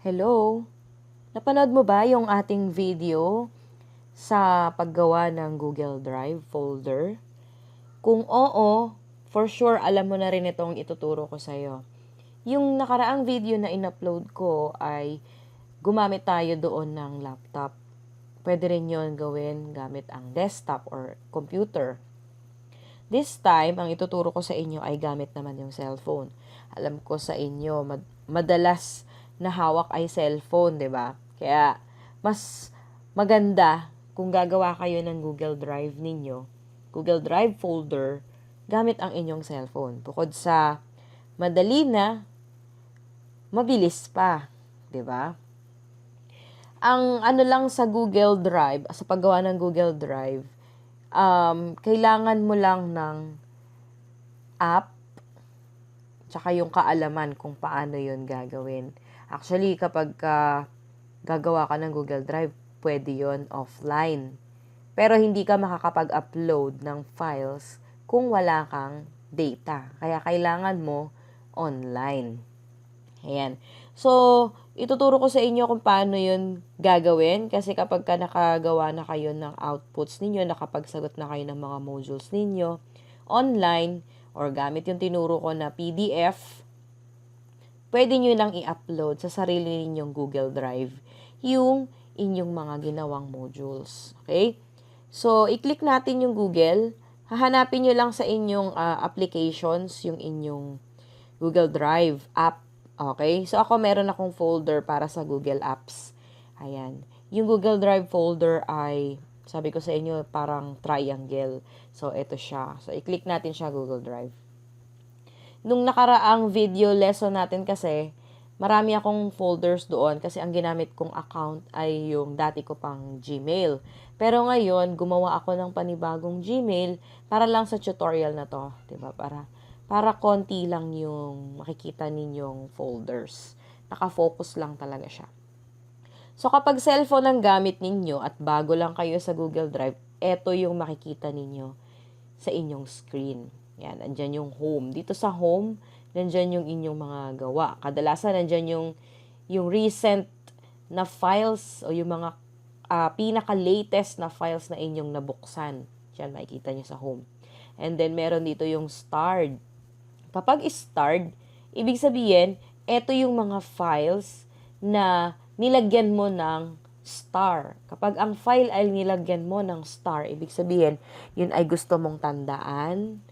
Hello? Napanood mo ba yung ating video sa paggawa ng Google Drive folder? Kung oo, for sure alam mo na rin itong ituturo ko sa'yo. Yung nakaraang video na in-upload ko ay gumamit tayo doon ng laptop. Pwede rin yon gawin gamit ang desktop or computer. This time, ang ituturo ko sa inyo ay gamit naman yung cellphone. Alam ko sa inyo, mad- madalas na hawak ay cellphone, 'di ba? Kaya mas maganda kung gagawa kayo ng Google Drive ninyo, Google Drive folder gamit ang inyong cellphone. Bukod sa madali na, mabilis pa, 'di ba? Ang ano lang sa Google Drive, sa paggawa ng Google Drive, um, kailangan mo lang ng app tsaka yung kaalaman kung paano yun gagawin. Actually, kapag ka gagawa ka ng Google Drive, pwede yon offline. Pero hindi ka makakapag-upload ng files kung wala kang data. Kaya kailangan mo online. Ayan. So, ituturo ko sa inyo kung paano yun gagawin. Kasi kapag ka nakagawa na kayo ng outputs ninyo, nakapagsagot na kayo ng mga modules ninyo, online, or gamit yung tinuro ko na PDF, pwede nyo lang i-upload sa sarili ninyong Google Drive yung inyong mga ginawang modules. Okay? So, i-click natin yung Google. Hahanapin nyo lang sa inyong uh, applications yung inyong Google Drive app. Okay? So, ako meron akong folder para sa Google Apps. Ayan. Yung Google Drive folder ay, sabi ko sa inyo, parang triangle. So, ito siya. So, i-click natin siya Google Drive. Nung nakaraang video lesson natin kasi, marami akong folders doon kasi ang ginamit kong account ay yung dati ko pang Gmail. Pero ngayon, gumawa ako ng panibagong Gmail para lang sa tutorial na to, ba? Para para konti lang yung makikita ninyong folders. Naka-focus lang talaga siya. So kapag cellphone ang gamit ninyo at bago lang kayo sa Google Drive, eto yung makikita ninyo sa inyong screen. Yan, andyan yung home. Dito sa home, nandyan yung inyong mga gawa. Kadalasan nandyan yung, yung recent na files o yung mga uh, pinaka-latest na files na inyong nabuksan. Diyan makikita nyo sa home. And then meron dito yung starred. Kapag starred, ibig sabihin, ito yung mga files na nilagyan mo ng star. Kapag ang file ay nilagyan mo ng star, ibig sabihin, yun ay gusto mong tandaan.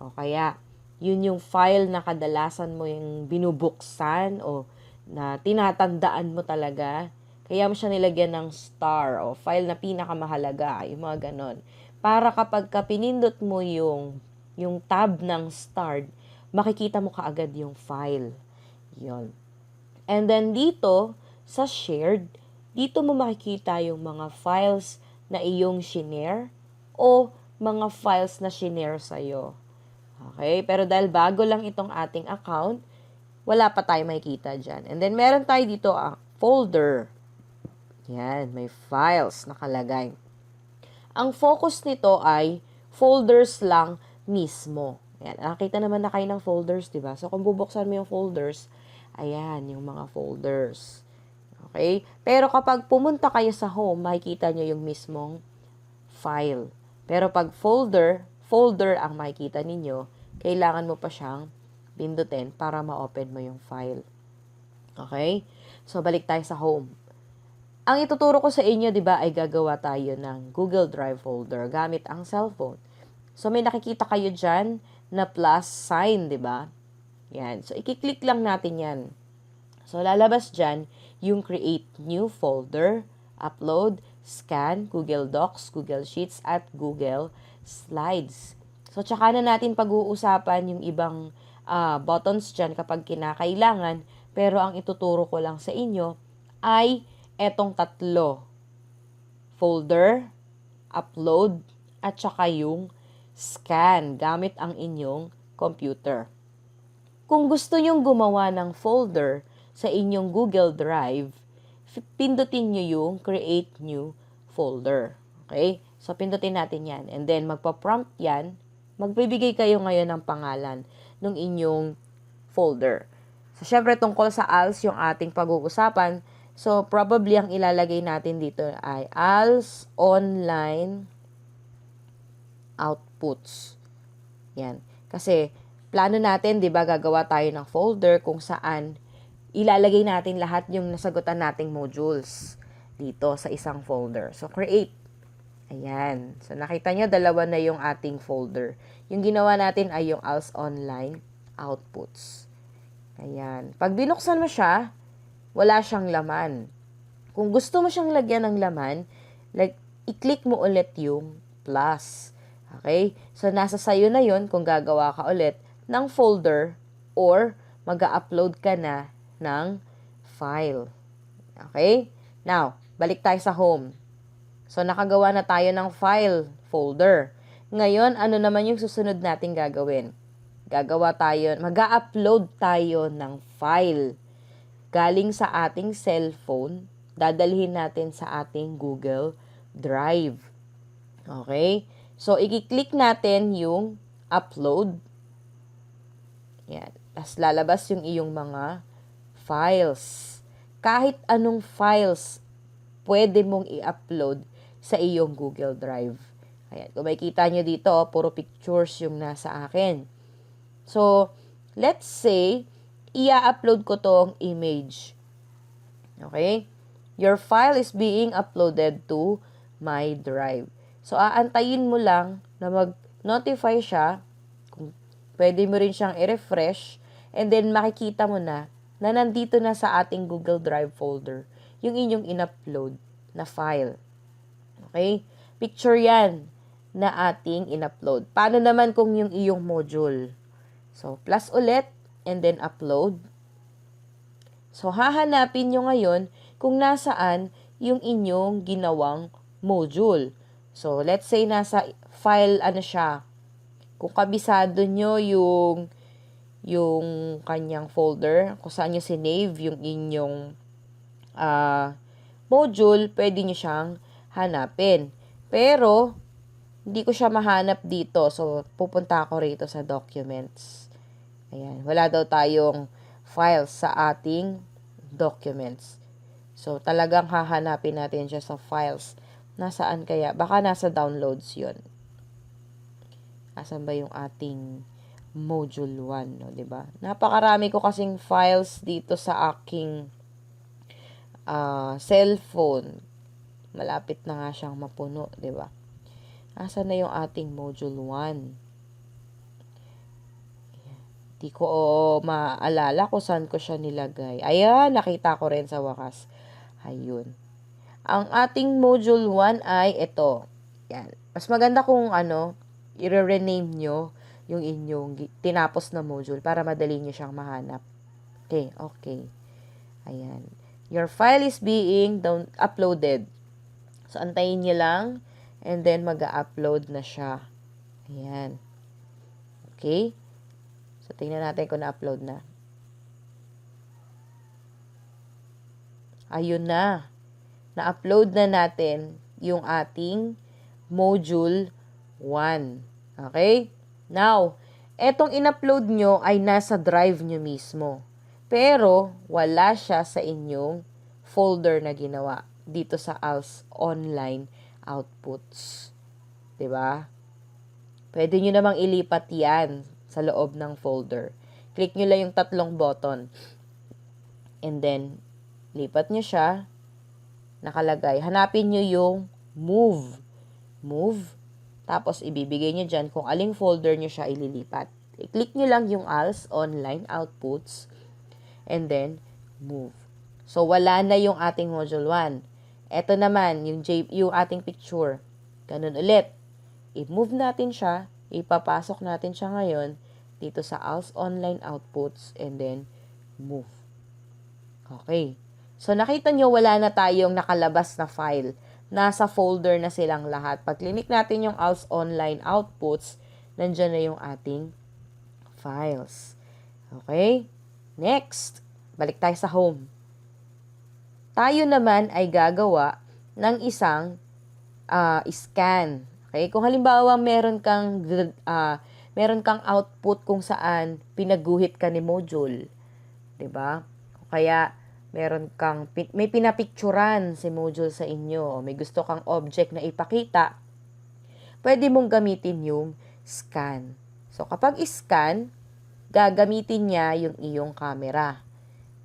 O kaya, yun yung file na kadalasan mo yung binubuksan o na tinatandaan mo talaga. Kaya mo siya nilagyan ng star o file na pinakamahalaga, yung mga ganon. Para kapag ka pinindot mo yung, yung tab ng start, makikita mo kaagad yung file. Yon. And then dito, sa shared, dito mo makikita yung mga files na iyong shinare o mga files na shinare sa'yo. Okay? Pero dahil bago lang itong ating account, wala pa tayo makikita dyan. And then, meron tayo dito ang ah, folder. Yan, may files nakalagay. Ang focus nito ay folders lang mismo. Yan, nakita naman na kayo ng folders, di ba? So, kung bubuksan mo yung folders, ayan, yung mga folders. Okay? Pero kapag pumunta kayo sa home, makikita nyo yung mismong file. Pero pag folder, folder ang makikita ninyo, kailangan mo pa siyang pindutin para ma-open mo yung file. Okay? So, balik tayo sa home. Ang ituturo ko sa inyo, di ba, ay gagawa tayo ng Google Drive folder gamit ang cellphone. So, may nakikita kayo dyan na plus sign, di ba? Yan. So, ikiklik lang natin yan. So, lalabas dyan yung create new folder, upload, scan, Google Docs, Google Sheets, at Google slides. So, tsaka na natin pag-uusapan yung ibang uh, buttons dyan kapag kinakailangan. Pero ang ituturo ko lang sa inyo ay etong tatlo. Folder, upload, at tsaka yung scan gamit ang inyong computer. Kung gusto nyong gumawa ng folder sa inyong Google Drive, pindutin nyo yung create new folder. Okay? So, pindutin natin yan. And then, magpa-prompt yan. Magbibigay kayo ngayon ng pangalan ng inyong folder. So, syempre, tungkol sa ALS yung ating pag-uusapan. So, probably ang ilalagay natin dito ay ALS online outputs. Yan. Kasi, plano natin, di ba, gagawa tayo ng folder kung saan ilalagay natin lahat yung nasagutan nating modules dito sa isang folder. So, create. Ayan. So, nakita nyo, dalawa na yung ating folder. Yung ginawa natin ay yung ALS Online Outputs. Ayan. Pag binuksan mo siya, wala siyang laman. Kung gusto mo siyang lagyan ng laman, like, i-click mo ulit yung plus. Okay? So, nasa sayo na yon kung gagawa ka ulit ng folder or mag upload ka na ng file. Okay? Now, balik tayo sa home. So, nakagawa na tayo ng file folder. Ngayon, ano naman yung susunod nating gagawin? Gagawa tayo, mag upload tayo ng file. Galing sa ating cellphone, dadalhin natin sa ating Google Drive. Okay? So, i-click natin yung upload. Yan. Tapos lalabas yung iyong mga files. Kahit anong files pwede mong i-upload sa iyong Google Drive. Ayan. Kung makikita nyo dito, puro pictures yung nasa akin. So, let's say, i-upload ko tong image. Okay? Your file is being uploaded to my drive. So, aantayin mo lang na mag-notify siya. Pwede mo rin siyang i-refresh. And then, makikita mo na na nandito na sa ating Google Drive folder yung inyong in-upload na file. Okay? Picture yan na ating in-upload. Paano naman kung yung iyong module? So, plus ulit and then upload. So, hahanapin nyo ngayon kung nasaan yung inyong ginawang module. So, let's say nasa file, ano siya, kung kabisado nyo yung yung kanyang folder, kung saan nyo sinave yung inyong uh, module, pwede nyo siyang hanapin. Pero, hindi ko siya mahanap dito. So, pupunta ako rito sa documents. Ayan. Wala daw tayong files sa ating documents. So, talagang hahanapin natin siya sa files. Nasaan kaya? Baka nasa downloads yon Asan ba yung ating module 1, no, 'di ba? Napakarami ko kasing files dito sa aking uh, cellphone. Malapit na nga siyang mapuno, 'di ba? Asan na yung ating module 1? Di ko oh, maalala kung saan ko siya nilagay. Ayan, nakita ko rin sa wakas. Ayun. Ang ating module 1 ay ito. Yan. Mas maganda kung ano, i-rename nyo yung inyong tinapos na module para madali nyo siyang mahanap. Okay, okay. Ayan. Your file is being down, uploaded. So, antayin nyo lang and then mag-upload na siya. Ayan. Okay? So, tingnan natin kung na-upload na. Ayun na. Na-upload na natin yung ating module 1. Okay? Now, etong in-upload nyo ay nasa drive nyo mismo. Pero, wala siya sa inyong folder na ginawa dito sa ALS Online Outputs. ba? Diba? Pwede nyo namang ilipat yan sa loob ng folder. Click nyo lang yung tatlong button. And then, lipat nyo siya. Nakalagay. Hanapin nyo yung move. Move tapos, ibibigay nyo dyan kung aling folder nyo siya ililipat. I-click nyo lang yung ALS, Online Outputs, and then, Move. So, wala na yung ating Module 1. Ito naman, yung, J, yung ating picture. Ganun ulit. I-move natin siya, ipapasok natin siya ngayon dito sa ALS Online Outputs, and then, Move. Okay. So, nakita nyo, wala na tayong nakalabas na file nasa folder na silang lahat. Pag clinic natin yung ALS online outputs, nandyan na yung ating files. Okay? Next, balik tayo sa home. Tayo naman ay gagawa ng isang uh, scan. Okay? Kung halimbawa meron kang uh, meron kang output kung saan pinaguhit ka ni module. 'di ba? Kaya meron kang may pinapicturan si module sa inyo, may gusto kang object na ipakita, pwede mong gamitin yung scan. So kapag scan, gagamitin niya yung iyong camera.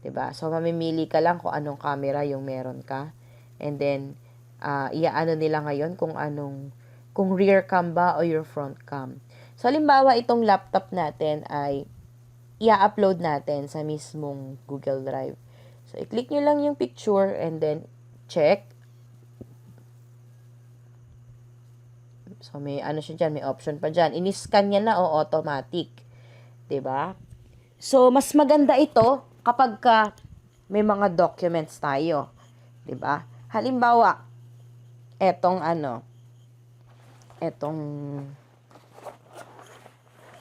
'Di ba? So mamimili ka lang kung anong camera yung meron ka. And then uh, iaano nila ngayon kung anong kung rear cam ba o your front cam. So halimbawa itong laptop natin ay i-upload natin sa mismong Google Drive. So i-click nyo lang yung picture and then check. So may ano siya dyan, may option pa dyan. Ini-scan niya na o automatic. ba? So mas maganda ito kapag ka may mga documents tayo. 'Di ba? Halimbawa, etong ano, etong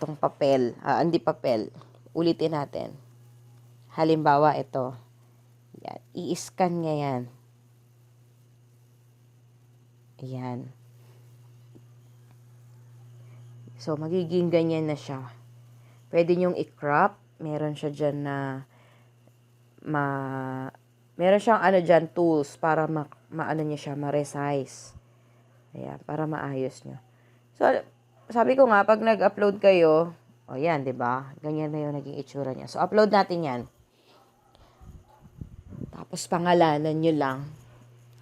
etong papel, ah, hindi papel. Ulitin natin. Halimbawa, ito. Yan. I-scan niya yan. Yan. So, magiging ganyan na siya. Pwede nyong i-crop. Meron siya dyan na ma... Meron siyang ano dyan, tools para ma, maano niya siya, ma-resize. Ayan, para maayos nyo. So, sabi ko nga, pag nag-upload kayo, o yan, di ba? Ganyan na yung naging itsura niya. So, upload natin yan. Tapos, pangalanan nyo lang.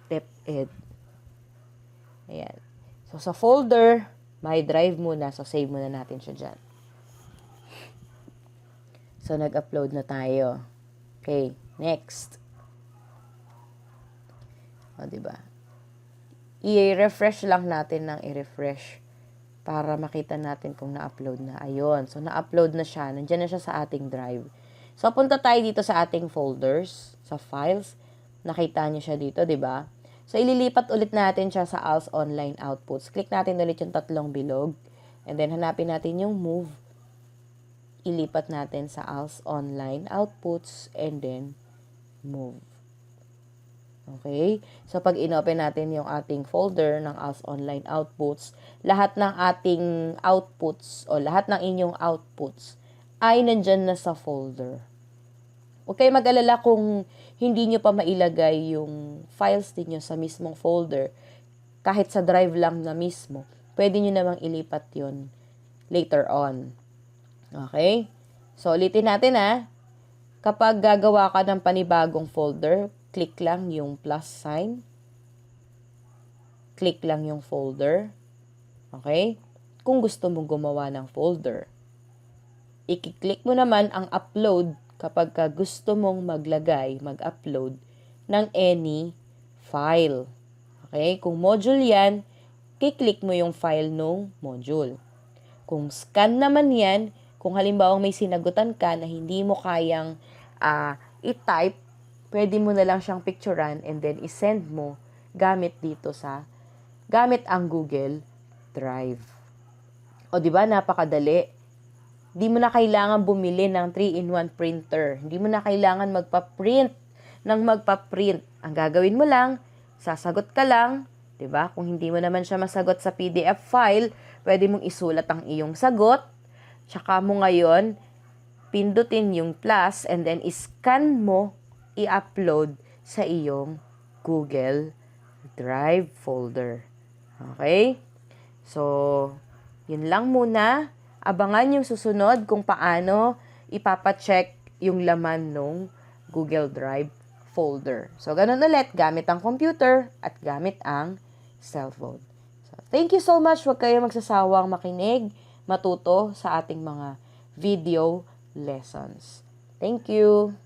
TepEd. Ayan. So, sa folder, my drive muna. So, save muna natin siya dyan. So, nag-upload na tayo. Okay, next. O, di ba? I-refresh lang natin ng i-refresh para makita natin kung na-upload na. Ayun. So, na-upload na siya. Nandiyan na siya sa ating drive. So, punta tayo dito sa ating folders, sa files. Nakita niyo siya dito, di ba? So, ililipat ulit natin siya sa ALS Online Outputs. Click natin ulit yung tatlong bilog. And then, hanapin natin yung move. Ilipat natin sa ALS Online Outputs and then move. Okay? So, pag inopen natin yung ating folder ng ALS Online Outputs, lahat ng ating outputs o lahat ng inyong outputs ay nandyan na sa folder. Huwag kayo mag-alala kung hindi nyo pa mailagay yung files ninyo sa mismong folder, kahit sa drive lang na mismo, pwede nyo namang ilipat yon later on. Okay? So, ulitin natin ha. Kapag gagawa ka ng panibagong folder, click lang yung plus sign. Click lang yung folder. Okay? Kung gusto mong gumawa ng folder. I-click mo naman ang upload kapag ka gusto mong maglagay, mag-upload ng any file. Okay? Kung module yan, kiklik mo yung file nung module. Kung scan naman yan, kung halimbawa may sinagutan ka na hindi mo kayang uh, i-type, pwede mo na lang siyang picturean and then i-send mo gamit dito sa gamit ang Google Drive. O di ba napakadali? Di mo na kailangan bumili ng 3-in-1 printer. Hindi mo na kailangan magpa-print ng magpa-print. Ang gagawin mo lang, sasagot ka lang, 'di ba? Kung hindi mo naman siya masagot sa PDF file, pwede mong isulat ang iyong sagot. Tsaka mo ngayon pindutin yung plus and then iscan mo, i-upload sa iyong Google Drive folder. Okay? So, yun lang muna. Abangan yung susunod kung paano ipapacheck yung laman ng Google Drive folder. So, ganun ulit, gamit ang computer at gamit ang cellphone. So, thank you so much. Huwag kayo magsasawang makinig, matuto sa ating mga video lessons. Thank you.